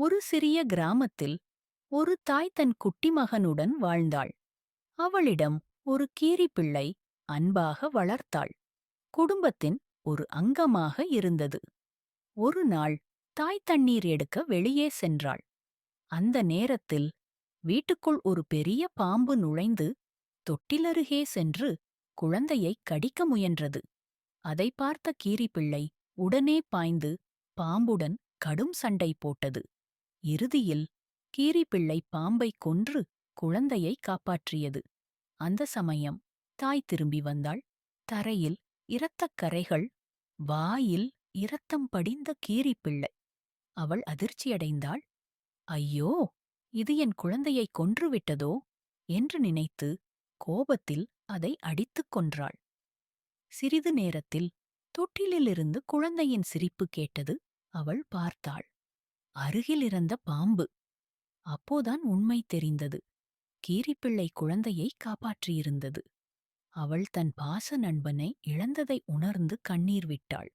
ஒரு சிறிய கிராமத்தில் ஒரு தாய் தன் குட்டி மகனுடன் வாழ்ந்தாள். அவளிடம் ஒரு கீரிப்பிள்ளை அன்பாக வளர்த்தாள். குடும்பத்தின் ஒரு அங்கமாக இருந்தது. ஒரு நாள் தாய் தண்ணீர் எடுக்க வெளியே சென்றாள். அந்த நேரத்தில் வீட்டுக்குள் ஒரு பெரிய பாம்பு நுழைந்து தொட்டிலருகே சென்று குழந்தையை கடிக்க முயன்றது. அதை பார்த்த கீரிப்பிள்ளை உடனே பாய்ந்து பாம்புடன் கடும் சண்டை போட்டது. இறுதியில் கீரிப்பிள்ளை பாம்பைக் கொன்று குழந்தையை காப்பாற்றியது. அந்த சமயம் தாய் திரும்பி வந்தாள். தரையில் இரத்தக் கரைகள் வாயில் இரத்தம் படிந்த கீரிப்பிள்ளை. அவள் அதிர்ச்சியடைந்தாள். ஐயோ இது என் குழந்தையை கொன்றுவிட்டதோ? என்று நினைத்து கோபத்தில் அதை அடித்துக் கொன்றாள். சிறிது நேரத்தில் தொட்டிலிலிருந்து குழந்தையின் சிரிப்பு கேட்டது அவள் பார்த்தாள். அருகில் இருந்த பாம்பு. அப்போதான் உண்மை தெரிந்தது. கீரிப்பிள்ளை குழந்தையை காப்பாற்றியிருந்தது. அவள் தன் பாச நண்பனை இழந்ததை உணர்ந்து கண்ணீர் விட்டாள்.